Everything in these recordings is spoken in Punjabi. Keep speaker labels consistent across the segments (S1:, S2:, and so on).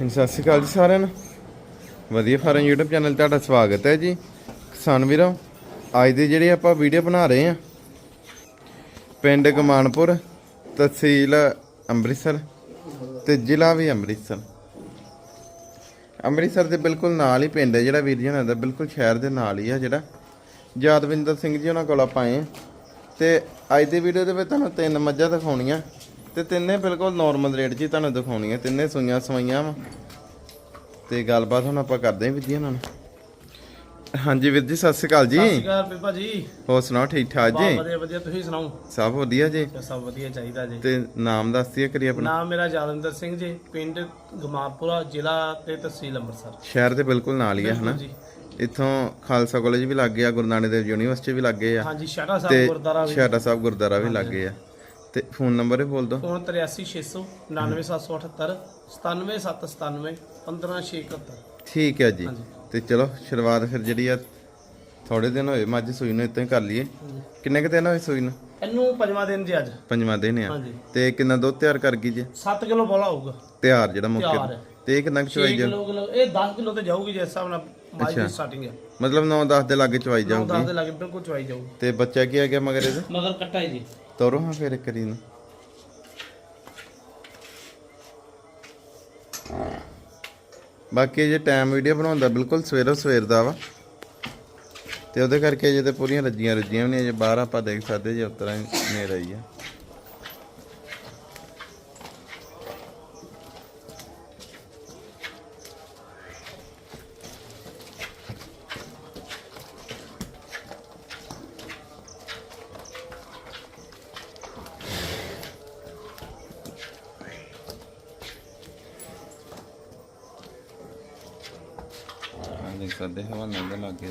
S1: ਹਾਂਜੀ, ਸਤਿ ਸ਼੍ਰੀ ਅਕਾਲ ਜੀ ਸਾਰਿਆਂ ਨੂੰ। ਵਧੀਆ ਫਾਰਮ YouTube ਚੈਨਲ ਤੁਹਾਡਾ ਸਵਾਗਤ ਹੈ ਜੀ। ਕਿਸਾਨ ਵੀਰੋ ਅੱਜ ਦੀ ਜਿਹੜੀ ਆਪਾਂ ਵੀਡੀਓ ਬਣਾ ਰਹੇ ਹਾਂ ਪਿੰਡ ਗਮਾਨਪੁਰ ਤਹਿਸੀਲ ਅੰਮ੍ਰਿਤਸਰ ਤੇ ਜ਼ਿਲ੍ਹਾ ਵੀ ਅੰਮ੍ਰਿਤਸਰ। ਅੰਮ੍ਰਿਤਸਰ ਦੇ ਬਿਲਕੁਲ ਨਾਲ ਹੀ ਪਿੰਡ ਹੈ ਜਿਹੜਾ ਵੀਰ ਜੀ ਹੋਣਾ ਦਾ ਬਿਲਕੁਲ ਸ਼ਹਿਰ ਦੇ ਨਾਲ ਹੀ ਆ ਜਿਹੜਾ। ਯਾਦਵਿੰਦਰ ਸਿੰਘ ਜੀ ਉਹਨਾਂ ਕੋਲ ਆਪਾਂ ਆਏ ਹਾਂ। ਤੇ ਅੱਜ ਦੀ ਵੀਡੀਓ ਦੇ ਵਿੱਚ ਤੁਹਾਨੂੰ ਤਿੰਨ ਮੱਝਾਂ ਦਿਖਾਉਣੀਆਂ। ਤੇ ਤਿੰਨੇ ਬਿਲਕੁਲ ਨਾਰਮਲ ਰੇਟ 'ਚ ਹੀ ਤੁਹਾਨੂੰ ਦਿਖਾਉਣੀਆਂ ਤਿੰਨੇ ਸੂਈਆਂ ਸਵਾਈਆਂ ਵਾ। ਤੇ ਗੱਲਬਾਤ ਹੁਣ ਆਪਾਂ ਕਰਦੇ ਹਾਂ ਉਹਨਾਂ ਨਾਲ। ਹਾਂਜੀ ਵੀਰ ਜੀ ਸਤਿ ਸ਼੍ਰੀ ਅਕਾਲ ਜੀ।
S2: ਸਤਿ ਸ਼੍ਰੀ ਅਕਾਲ ਬੀਬਾ ਜੀ।
S1: ਹੋਰ ਸੁਣਾਓ ਠੀਕ ਠਾਕ ਜੀ?
S2: ਵਧੀਆ ਵਧੀਆ। ਤੁਸੀਂ ਸੁਣਾਓ?
S1: ਸਭ ਵਧੀਆ ਜੀ।
S2: ਸਭ ਵਧੀਆ ਚਾਹੀਦਾ ਜੀ।
S1: ਤੇ ਨਾਮ ਦੱਸ ਦਿਆ ਕਰੀ ਆਪਣਾ।
S2: ਨਾਮ ਮੇਰਾ ਯਾਦਵਿੰਦਰ ਸਿੰਘ ਜੀ ਪਿੰਡ ਗਮਾਪੁਰਾ ਜ਼ਿਲ੍ਹਾ ਤੇ ਤਹਿਸੀਲ ਅੰਮ੍ਰਿਤਸਰ।
S1: ਸ਼ਹਿਰ ਦੇ ਬਿਲਕੁਲ ਨਾਲ ਹੀ ਆ ਹਨਾ? ਇੱਥੋਂ ਖਾਲਸਾ ਕਾਲਜ ਵੀ ਲੱਗ ਗਿਆ ਗੁਰੂ ਨਾਨਕ ਦੇਵ ਯੂਨੀਵਰਸਿਟੀ ਵੀ ਲੱਗੇ ਆ।
S2: ਹਾਂਜੀ ਸ਼ਾਟਾ ਸਾਹਿਬ ਗੁਰਦਾਰਾ ਵੀ।
S1: ਛਾਟਾ ਸਾਹਿਬ ਗੁਰਦੁਆਰਾ ਵੀ ਲੱਗੇ ਆ। ਤੇ ਫੋਨ ਨੰਬਰ ਹੀ ਬੋਲ ਦਿਓ।
S2: ਫੋਨ 83600 99778 97797 15671
S1: ਠੀਕ ਹੈ ਜੀ। ਤੇ ਚਲੋ ਸ਼ੁਰੂਆਤ ਫਿਰ ਜਿਹੜੀ ਆ ਥੋੜੇ ਦਿਨ ਹੋਏ ਮੱਝ ਸੂਈ ਨੂੰ ਇਤਾਂ ਹੀ ਕਰ ਲਈਏ। ਕਿੰਨੇ ਕੁ ਦਿਨ ਹੋਏ ਸੂਈ ਨੂੰ?
S2: ਇਹਨੂੰ ਪੰਜਵਾਂ ਦਿਨ ਜੀ ਅੱਜ।
S1: ਪੰਜਵਾਂ ਦਿਨ ਆ।
S2: ਹਾਂਜੀ।
S1: ਤੇ ਕਿੰਨਾ ਦੁੱਧ ਤਿਆਰ ਕਰ ਗਈ ਜੀ?
S2: 7 ਕਿਲੋ ਬੋਲਾ ਹੋਊਗਾ।
S1: ਤਿਆਰ ਜਿਹੜਾ
S2: ਤਿਆਰ
S1: ਮੁੱਕੇ
S2: ਹੈ।
S1: ਤੇ ਇਹ ਕਿੰਨਾ ਕੁ
S2: 6
S1: ਚਵਾਈ ਜਾ
S2: ਕਿਲੋ ਕਿਲੋ ਇਹ 10 ਕਿਲੋ ਤੇ ਜਾਊਗੀ ਜਿਸ ਹਿਸਾਬ ਨਾਲ ਮਾਝ ਦੀ ਸਟਾਰਟਿੰਗ ਹੈ
S1: ਮਤਲਬ 9-10 ਦੇ ਲਾਗੇ ਚਵਾਈ
S2: 9
S1: ਜਾਊਗੀ।
S2: 10 ਦੇ ਲਾਗੇ ਬਿਲਕੁਲ ਚਵਾਈ ਜਾਊਗੀ।
S1: ਤੇ ਬੱਚਾ ਕੀ ਆ ਗਿਆ ਮਗਰ ਇਹਦੇ?
S2: ਮਗਰ ਕੱਟਾ ਹੈ ਜੀ।
S1: ਤੋਰੋ ਹਾਂ ਫਿਰ ਇੱਕ ਵਾਰੀ ਨੂੰ ਬਾਕੀ ਜੇ ਟਾਈਮ ਵੀਡੀਓ ਬਣਾਉਂਦਾ ਬਿਲਕੁਲ ਸਵੇਰੋ ਸਵੇਰ ਦਾ ਵਾ। ਤੇ ਉਹਦੇ ਕਰਕੇ ਜੇ ਤੇ ਪੂਰੀਆਂ ਰੱਜੀਆਂ ਰੱਜੀਆਂ ਵੀ ਨਹੀਂ ਜੇ ਬਾਹਰ ਆਪਾਂ ਦੇਖ ਸਕਦੇ ਜੇ ਉਤਰਾ ਨੇਰਾ ਹੀ ਆ। ਦੇਖ ਸਕਦੇ ਹਵਾਨੇ ਦੇ ਲਾਗੇ।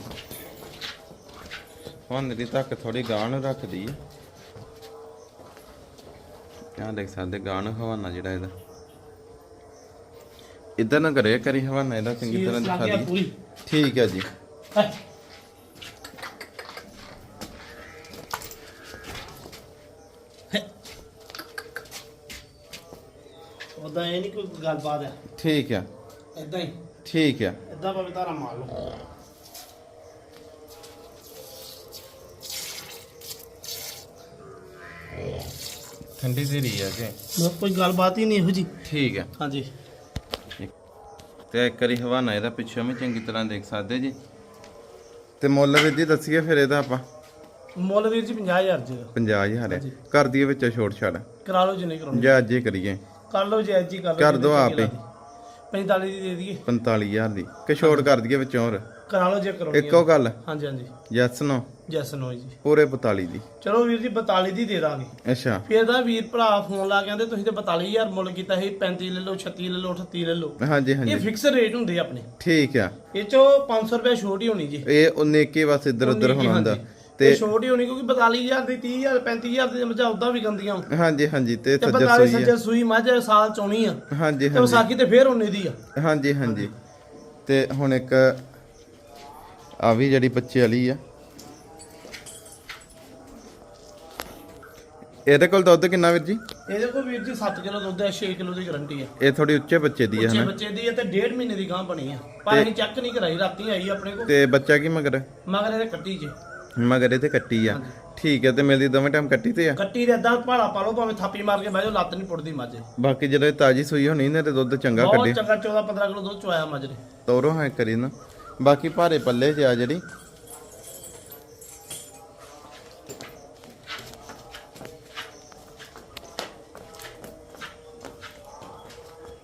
S1: ਹਵਾਨੇ ਦੀ ਤੱਕ ਥੋੜੀ ਗਾਣ ਰੱਖਦੀ ਹੈ ਆਹ ਦੇਖ ਸਕਦੇ ਗਾਣ ਹਵਾਨਾ ਜਿਹੜਾ ਇਹਦਾ। ਇਦਾਂ ਨਾ ਕਰੇ ਕਰੀ ਹਵਾਨਾ ਇਹਦਾ ਚੰਗੀ ਤਰ੍ਹਾਂ ਦਿਖਾ ਦੀ। ਠੀਕ ਹੈ ਜੀ।
S2: ਉਦਾਂ ਇਹ ਨਹੀਂ ਕੋਈ ਗੱਲਬਾਤ ਹੈ।
S1: ਠੀਕ ਹੈ।
S2: ਇਦਾਂ ਹੀ।
S1: ਠੀਕ ਹੈ।
S2: ਇਦਾਂ ਭਾਵੇਂ ਤਾਰਾ ਮਾਰ ਲਓ।
S1: ਠੰਡੀ ਧੀਰੀ ਹੈ ਜੀ
S2: ਬਸ ਕੋਈ ਗੱਲਬਾਤ ਹੀ ਨਹੀਂ ਇਹੋ ਜੀ
S1: ਠੀਕ ਹੈ।
S2: ਹਾਂਜੀ।
S1: ਤੇ ਇੱਕ ਵਾਰੀ ਹਵਾਨਾ ਇਹਦਾ ਪਿੱਛੋਂ ਵੀ ਚੰਗੀ ਤਰ੍ਹਾਂ ਦੇਖ ਸਕਦੇ ਜੀ। ਤੇ ਮੁੱਲ ਵੀ ਜੀ ਦੱਸੀਏ ਫਿਰ ਇਹਦਾ ਆਪਾਂ।
S2: ਮੁੱਲ ਵੀਰ ਜੀ 50000 ਜੀ
S1: 50000 ਹੈ। ਕਰ ਦਈਏ ਵਿੱਚ ਛੋਟ ਛਾੜ
S2: ਕਰਾ ਲਓ ਜਿੰਨੇ ਕਰਾਉਣੀ।
S1: ਜਾਂ ਅੱਜ ਹੀ ਕਰੀਏ।
S2: ਕਰ ਲਓ ਜੀ ਅੱਜ ਹੀ ਕਰ ਲਓ
S1: ਕਰ ਦਿਓ ਆਪੇ।
S2: ਲੱਗਦੀ। 45 ਦੀ ਦੇ ਦਈਏ।
S1: 45000 ਦੀ। ਕਿ ਛੋਟ ਕਰ ਦਈਏ ਵਿੱਚੋਂ ਹੋਰ?
S2: ਕਰਾ ਲਓ ਜੇ ਕਰਾਉਣੀ
S1: ਇੱਕੋ ਗੱਲ?
S2: ਹਾਂਜੀ ਹਾਂਜੀ।
S1: ਯੈਸ ਨੋ
S2: ਜੈਸ ਨੋ ਜੀ।
S1: ਪੂਰੇ 42 ਦੀ।
S2: ਚਲੋ ਵੀਰ ਜੀ 42 ਦੀ ਦੇ ਦਾਂਗੇ।
S1: ਅੱਛਾ।
S2: ਫਿਰ ਦਾ ਵੀਰ ਭਰਾ ਫੋਨ ਲਾ ਕਹਿੰਦੇ ਤੁਸੀਂ ਤੇ 42000 ਮੁੱਲ ਕੀਤਾ ਸੀ 35 ਲੈ ਲਓ 36 ਲੈ ਲਓ 38 ਲੈ ਲਓ।
S1: ਹਾਂਜੀ
S2: ਇਹ
S1: ਹਾਂਜੀ
S2: ਫਿਕਸ ਰੇਟ ਹੁੰਦੇ ਆਪਣੇ।
S1: ਠੀਕ ਆ।
S2: ਇਹ ਚੋਂ 500 ਰੁਪਏ ਛੋਟ ਹੀ ਹੋਣੀ ਜੀ।
S1: ਇਹ ਉਨੇ ਕੇ ਬਸ ਇੱਧਰ ਉੱਧਰ ਹੋਣਾ ਹੁੰਦਾ।
S2: ਤੇ ਛੋਟ ਹੀ ਹੋਣੀ ਕਿਉਂਕਿ 42000 ਦੀ 30000 35000 ਦੀ ਮਜਾ ਉਦਾਂ ਵੀ ਗੰਦੀਆਂ
S1: ਹਾਂਜੀ ਹਾਂਜੀ ਤੇ
S2: 45
S1: ਸੋਈ
S2: ਸੱਜੇ ਸੂਈ ਮੱਝ ਸਾਲ ਚੋਣੀ ਆ
S1: ਆ। ਹਾਂਜੀ
S2: ਤੇ
S1: ਹਾਂਜੀ।
S2: ਵਿਸਾਖੀ ਤੇ ਫੇਰ ਉਹਨੇ ਦੀ ਆ।
S1: ਹਾਂਜੀ ਹਾਂਜੀ। ਤੇ ਹੁਣ ਇੱਕ ਆ ਵੀ ਜਿਹੜੀ ਬੱਚੇ ਵਾਲੀ ਆ। ਇਹਦੇ ਕੋਲ ਦੁੱਧ ਕਿੰਨਾ ਵੀਰ ਜੀ?
S2: ਇਹਦੇ ਕੋਲ ਵੀਰ ਜੀ 7 ਕਿਲੋ ਦੁੱਧ ਹੈ 6 ਕਿਲੋ ਦੀ ਗਾਰੰਟੀ ਹੈ।
S1: ਇਹ ਥੋੜੀ ਉੱਚੇ ਬੱਚੇ ਦੀ
S2: ਬੱਚੇ
S1: ਹਨਾ?
S2: ਬੱਚੇ ਦੀ ਹੈ ਤੇ 1.5 ਮਹੀਨੇ ਦੀ ਗਾਂ ਬਣੀ ਆ। ਪਰ ਅਸੀਂ ਚੈੱਕ ਨਹੀਂ ਕਰਾਈ ਰਾਤੀ ਆਈ ਆਪਣੇ ਕੋਲ।
S1: ਤੇ ਬੱਚਾ ਕੀ ਮਗਰ
S2: ਮਗਰ ਇਹਦੇ ਕੱਟੀ ਜੇ
S1: ਮਗਰ ਇਹ ਤੇ ਕੱਟੀ ਆ। ਠੀਕ ਹੈ ਤੇ ਮਿਲਦੀ ਦੋਵੇਂ ਟਾਈਮ ਕੱਟੀ ਤੇ ਆ?
S2: ਕੱਟੀ ਦੇ ਏਦਾਂ ਭਾਲਾ ਪਾ ਲਓ ਭਾਵੇਂ ਥਾਪੀ ਮਾਰ ਕੇ ਬਹਿ ਜਾਓ ਲੱਤ ਨਹੀਂ ਪੁੱਟਦੀ ਮੱਝ।
S1: ਬਾਕੀ ਜਦੋਂ ਇਹ ਤਾਜੀ ਸੂਈ ਹੋਣੀ ਨੇ ਤੇ ਦੁੱਧ ਚੰਗਾ
S2: ਬਹੁਤ
S1: ਕੱਢੇ।
S2: ਚੰਗਾ 14 15 ਕਿਲੋ ਦੁੱਧ ਚੁਆਇਆ ਮੱਝ ਨੇ।
S1: ਤੋਰੋ ਹਾਂ ਕਰੀ ਨਾ ਬਾਕੀ ਭਾਰੇ ਪੱਲੇ 'ਚ ਆ ਜਿਹੜੀ।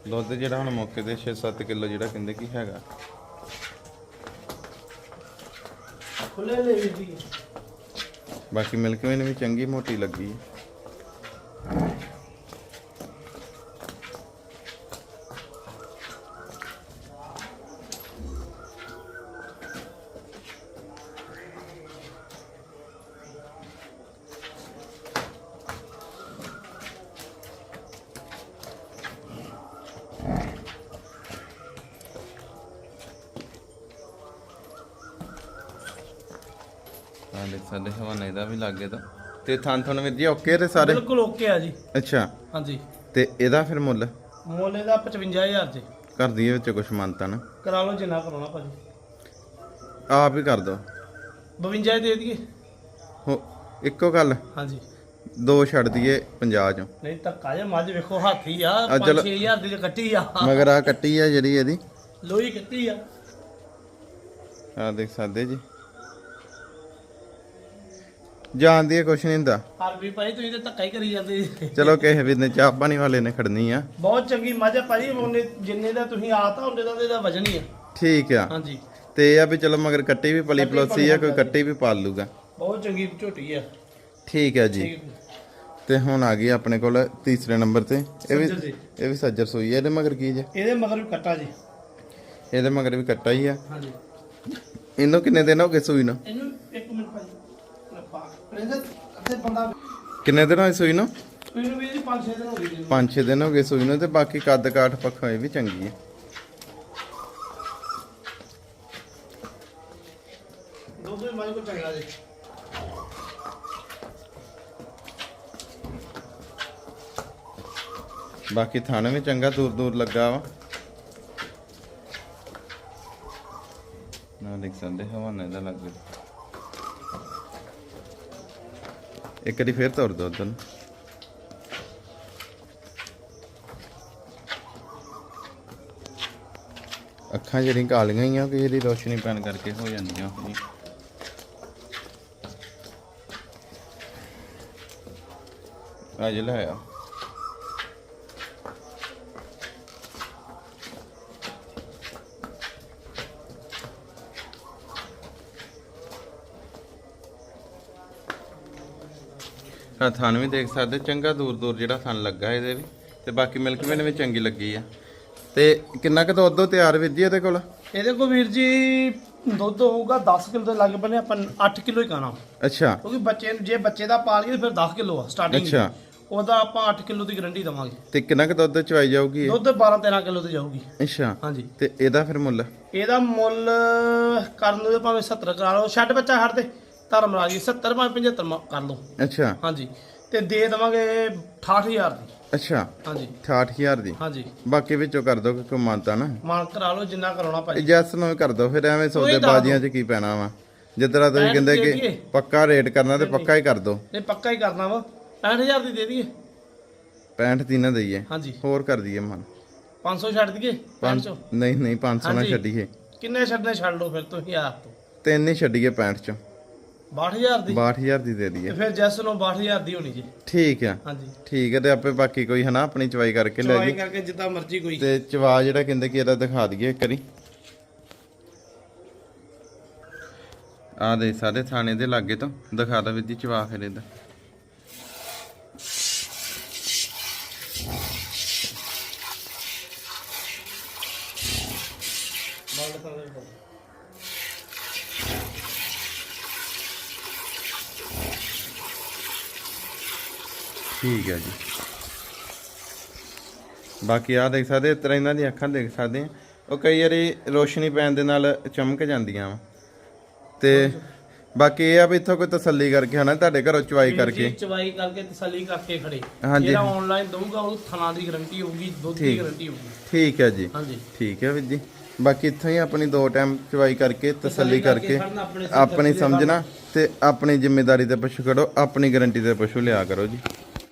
S1: ਦੁੱਧ ਜਿਹੜਾ ਹੁਣ ਮੌਕੇ ਤੇ 6-7 ਕਿਲੋ ਜਿਹੜਾ ਕਹਿੰਦੇ ਕੀ ਹੈਗਾ।
S2: ਖੁੱਲੇ ਲੈ ਵੀਰ
S1: ਬਾਕੀ ਮਿਲਕ ਵੇਨ ਵੀ ਚੰਗੀ ਮੋਟੀ ਲੱਗੀ। ਹਾਂ ਦੇਖ ਸਕਦੇ ਹਵਾਨੇ ਦਾ ਵੀ ਲੱਗੇ ਤਾਂ। ਤੇ ਥਾਂ ਥਣ ਵੀਰ ਜੀ ਓਕੇ ਤੇ ਸਾਰੇ?
S2: ਬਿਲਕੁਲ ਓਕੇ ਆ ਜੀ।
S1: ਅੱਛਾ।
S2: ਹਾਂਜੀ।
S1: ਤੇ ਇਹਦਾ ਫਿਰ ਮੁੱਲ?
S2: ਮੁੱਲ ਇਹਦਾ 55000 ਜੀ।
S1: ਕਰ ਦਈਏ ਵਿੱਚ ਕੁਛ ਮੰਨਤਾ ਨਾ?
S2: ਕਰਾ ਲਓ ਜਿੰਨਾ ਕਰਾਉਣਾ ਭਾਜੀ।
S1: ਆਪ ਹੀ ਕਰ ਦੋ।
S2: 52 ਦੇ ਦਈਏ।
S1: ਹੋ ਇੱਕੋ ਗੱਲ?
S2: ਹਾਂਜੀ।
S1: ਦੋ ਛੱਡ ਦਈਏ 50 ਚੋਂ।
S2: ਨਹੀਂ ਧੱਕਾ ਜਿਹਾ ਮੱਝ ਵੇਖੋ ਹਾਥੀ ਆ।
S1: ਆ ਚਲੋ।
S2: 5-6000 ਦੀ ਕੱਟੀ ਆ।
S1: ਮਗਰ ਆ ਕੱਟੀ ਆ ਜਿਹੜੀ ਇਹਦੀ।
S2: ਲੋਈ ਕੱਟੀ ਆ।
S1: ਆ ਦੇਖ ਸਕਦੇ ਜੀ। ਜਾਣਦੀ ਹੈ ਕੁਛ ਨਹੀਂ ਹੁੰਦਾ।
S2: ਹਰ ਵੀ ਭਾਈ ਤੁਸੀਂ ਤੇ ਧੱਕਾ ਹੀ ਕਰੀ ਜਾਂਦੇ ਜੀ।
S1: ਚਲੋ ਕਿਸੇ ਵੀ ਨੇ ਚਾਹ ਪਾਣੀ ਵਾਲੇ ਨੇ ਖੜਨੀ ਆ।
S2: ਬਹੁਤ ਚੰਗੀ ਮੱਝ ਆ ਭਾਜੀ ਉਹਨੇ ਜਿੰਨੇ ਦਾ ਤੁਸੀਂ ਆਤਾ ਉਹਨੇ ਦਾ ਇਹਦਾ ਵਜਨ ਹੀ ਆ।
S1: ਠੀਕ ਆ।
S2: ਹਾਂਜੀ।
S1: ਤੇ ਇਹ ਆ ਵੀ ਚਲੋ ਮਗਰ ਕੱਟੀ ਵੀ ਪਲੀ ਪਲੋਸੀ ਆ ਕੋਈ ਕੱਟੀ ਵੀ ਪਾਲ ਲੂਗਾ।
S2: ਬਹੁਤ ਚੰਗੀ ਝੋਟੀ ਆ।
S1: ਠੀਕ ਹੈ ਜੀ। ਤੇ ਹੁਣ ਆ ਗਈ ਆਪਣੇ ਕੋਲ ਤੀਸਰੇ ਨੰਬਰ ਤੇ। ਇਹ ਵੀ
S2: ਸੱਜਰ ਜੀ।
S1: ਇਹ ਵੀ ਸੱਜਰ ਸੂਈ ਹੈ ਇਹਦੇ ਮਗਰ ਕੀ ਜੇ?
S2: ਇਹਦੇ ਮਗਰ ਵੀ ਕੱਟਾ ਜੀ।
S1: ਇਹਦੇ ਮਗਰ ਵੀ ਕੱਟਾ ਹੀ ਆ।
S2: ਹਾਂਜੀ।
S1: ਇਹਨੂੰ ਕਿੰਨੇ ਦਿਨ ਹੋ ਗਏ ਸੂਈ ਨੂੰ?
S2: ਇਹਨੂੰ ਇੱਕ ਮਿੰਟ ਬੰਦਾ
S1: ਕਿੰਨੇ ਦਿਨ ਹੋਏ ਸੂਈ ਨੂੰ?
S2: ਇਹਨੂੰ ਵੀ ਜੀ 5-6 ਦਿਨ ਹੋ ਗਏ ਜੀ।
S1: 5-6 ਦਿਨ ਹੋ ਗਏ ਸੂਈ ਨੂੰ ਤੇ ਬਾਕੀ ਕੱਦ ਕਾਠ ਪੱਖੋਂ ਇਹ ਵੀ ਚੰਗੀ ਹੈ।
S2: ਕੋ ਚੰਗਾ ਜੀ।
S1: ਬਾਕੀ ਥਾਣੇ ਵੀ ਚੰਗਾ ਦੂਰ ਦੂਰ ਲੱਗਾ ਵਾ। ਨਾ ਦੇਖ ਸਕਦੇ ਹਵਾਨੇ ਦਾ ਲੱਗ ਇੱਕ ਵਾਰੀ ਫੇਰ ਤੋੜ ਦੋ ਉਧਰ ਅੱਖਾਂ ਜਿਹੜੀਆਂ ਕਾਲੀਆਂ ਹੀ ਆ ਕਿ ਇਹਦੀ ਰੋਸ਼ਨੀ ਪੈਣ ਕਰਕੇ ਹੋ ਜਾਂਦੀਆਂ ਹੋਈਆਂ ਅੱਜ ਲੈ ਆ। ਆ ਥਣ ਵੀ ਦੇਖ ਸਕਦੇ ਚੰਗਾ ਦੂਰ ਦੂਰ ਜਿਹੜਾ ਥਣ ਲੱਗਾ ਇਹਦੇ ਵੀ। ਤੇ ਬਾਕੀ ਮਿਲਕ ਵੇਨ ਵੀ ਚੰਗੀ ਲੱਗੀ ਆ। ਤੇ ਕਿੰਨਾ ਕੁ ਦੁੱਧ ਉਹ ਤਿਆਰ ਵੀਰ ਜੀ ਇਹਦੇ ਕੋਲ?
S2: ਇਹਦੇ ਕੋ ਵੀਰ ਜੀ ਦੁੱਧ ਹੋਊਗਾ 10 ਕਿਲੋ ਦੇ ਲੱਗ ਬਨੇ ਆਪਾਂ 8 ਕਿਲੋ ਹੀ ਖਾਣਾ।
S1: ਅੱਛਾ।
S2: ਕਿਉਂਕਿ ਬੱਚੇ ਨੂੰ ਜੇ ਬੱਚੇ ਦਾ ਪਾਲ ਗਏ ਫਿਰ 10 ਕਿਲੋ ਆ ਸਟਾਰਟਿੰਗ
S1: ਅੱਛਾ।
S2: ਉਹਦਾ ਆਪਾਂ 8 ਕਿਲੋ ਦੀ ਗਾਰੰਟੀ ਦਵਾਂਗੇ।
S1: ਤੇ ਕਿੰਨਾ ਕੁ ਦੁੱਧ ਚਵਾਈ ਜਾਊਗੀ ਇਹ?
S2: ਦੁੱਧ 12 13 ਕਿਲੋ ਤੇ ਜਾਊਗੀ।
S1: ਅੱਛਾ।
S2: ਹਾਂਜੀ।
S1: ਤੇ ਇਹਦਾ ਫਿਰ ਮੁੱਲ?
S2: ਇਹਦਾ ਮੁੱਲ ਕਰਨ ਨੂੰ ਭਾਵੇਂ 70 ਕਰਾ ਲਓ। ਛੱਡ ਬੱਚਾ ਛੱਡ ਦੇ ਧਰਮ ਰਾਜੀ 70 ਭਾਵੇਂ 75 ਮ- ਕਰ ਲਓ।
S1: ਅੱਛਾ।
S2: ਹਾਂਜੀ। ਤੇ ਦੇ ਦਵਾਂਗੇ 68000 ਦੀ।
S1: ਅੱਛਾ।
S2: ਹਾਂਜੀ।
S1: 68000 ਦੀ।
S2: ਹਾਂਜੀ।
S1: ਬਾਕੀ ਵਿੱਚੋਂ ਕਰ ਦੋ ਕੋਈ ਮਾਨਤਾ ਨਾ।
S2: ਮਾਨ ਕਰਾ ਲਓ ਜਿੰਨਾ ਕਰਾਉਣਾ ਭਾਈ।
S1: ਜੈਸ ਨੂੰ ਵੀ ਕਰ ਦੋ ਫਿਰ ਐਵੇਂ ਸੌਦੇ ਬਾਜ਼ੀਆਂ 'ਚ ਕੀ ਪੈਣਾ ਵਾ? ਜਿੱਦਾਂ ਤੁਸੀਂ ਕਹਿੰਦੇ ਕਿ। ਪੱਕਾ ਰੇਟ ਕਰਨਾ ਤੇ ਪੱਕਾ ਹੀ ਕਰ ਦੋ
S2: ਇਹ ਪੱਕਾ ਹੀ ਕਰਨਾ ਵਾ। 65000 ਦੀ ਦੇ ਦਈਏ।
S1: 65 ਦੀ ਨਾ ਦਈਏ।
S2: ਹਾਂਜੀ।
S1: ਹੋਰ ਕਰ ਦਈਏ ਮਨ।
S2: 500 ਛੱਡ ਦਈਏ 500
S1: ਨਹੀਂ ਨਹੀਂ 500 ਨਾ। ਛੱਡੀਏ।
S2: ਕਿੰਨੇ ਛੱਡਨੇ ਛੱਡ ਲਓ ਫਿਰ ਤੁਸੀਂ ਯਾਰ ਤੋਂ।
S1: ਤਿੰਨ ਹੀ ਛੱਡੀਏ 65 ਚੋਂ।
S2: 62000 ਦੀ।
S1: 62000 ਦੀ ਦੇ ਦਈਏ।
S2: ਤੇ ਫਿਰ ਜੈਸ ਨੂੰ 62000 ਦੀ ਹੋਣੀ ਜੀ।
S1: ਠੀਕ ਆ।
S2: ਹਾਂਜੀ।
S1: ਠੀਕ ਹੈ ਤੇ ਆਪੇ ਬਾਕੀ ਕੋਈ ਹਨਾ ਆਪਣੀ ਚਵਾਈ ਕਰਕੇ ਲੈ
S2: ਚਵਾਈ
S1: ਜੀ।
S2: ਕਰਕੇ ਜਿੱਦਾਂ ਮਰਜ਼ੀ ਕੋਈ।
S1: ਤੇ ਚਵਾ ਜਿਹੜਾ ਕਹਿੰਦੇ ਕਿ ਇਹਦਾ ਦਿਖਾ ਦਈਏ ਇੱਕ ਵਾਰੀ। ਆ ਦੇ ਸਾਰੇ ਥਾਣੇ ਦੇ ਲਾਗੇ ਤੋਂ। ਦਿਖਾ ਦਾ ਵੀਰ ਜੀ ਚਵਾ ਫਿਰ ਇਹਦਾ
S2: ਮੰਨ ਸਕਦੇ ਹੋ
S1: ਠੀਕ ਹੈ ਜੀ। ਬਾਕੀ ਆ ਦੇਖ ਸਕਦੇ ਇਸ ਤਰ੍ਹਾਂ ਇਹਨਾਂ ਦੀਆਂ ਅੱਖਾਂ ਦੇਖ ਸਕਦੇ ਆ ਉਹ ਕਈ ਵਾਰੀ ਰੋਸ਼ਨੀ ਪੈਣ ਦੇ ਨਾਲ ਚਮਕ ਜਾਂਦੀਆਂ ਵਾ। ਤੇ ਬਾਕੀ ਇਹ ਆ ਵੀ ਇੱਥੋਂ ਕੋਈ ਤਸੱਲੀ ਕਰਕੇ ਹਨਾ ਤੁਹਾਡੇ ਘਰੋਂ ਚਵਾਈ ਕਰਕੇ।
S2: ਚਵਾਈ ਕਰਕੇ ਤਸੱਲੀ ਕਰਕੇ ਖੜੇ।
S1: ਹਾਂਜੀ।
S2: ਜਿਹੜਾ ਆਨਲਾਈਨ ਦਊਗਾ ਉਹ ਥਣਾ ਦੀ ਗਾਰੰਟੀ ਹੋਊਗੀ ਦੁੱਧ ਦੀ। ਗਾਰੰਟੀ ਹੋਊਗੀ।
S1: ਠੀਕ ਹੈ ਜੀ।
S2: ਹਾਂਜੀ।
S1: ਠੀਕ ਹੈ ਵੀਰ ਜੀ। ਬਾਕੀ ਇੱਥੋਂ ਹੀ ਆਪਣੀ ਦੋ ਟਾਈਮ ਚਵਾਈ ਕਰਕੇ ਤਸੱਲੀ
S2: ਕਰਕੇ ਖੜਨਾ ਆਪਣੇ
S1: ਸਮਝਣਾ ਤੇ ਆਪਣੀ ਜ਼ਿੰਮੇਵਾਰੀ ਤੇ ਪਸ਼ੂ ਖੜੋ ਆਪਣੀ ਗਾਰੰਟੀ ਤੇ ਪਸ਼ੂ ਲਿਆ ਕਰੋ ਜੀ।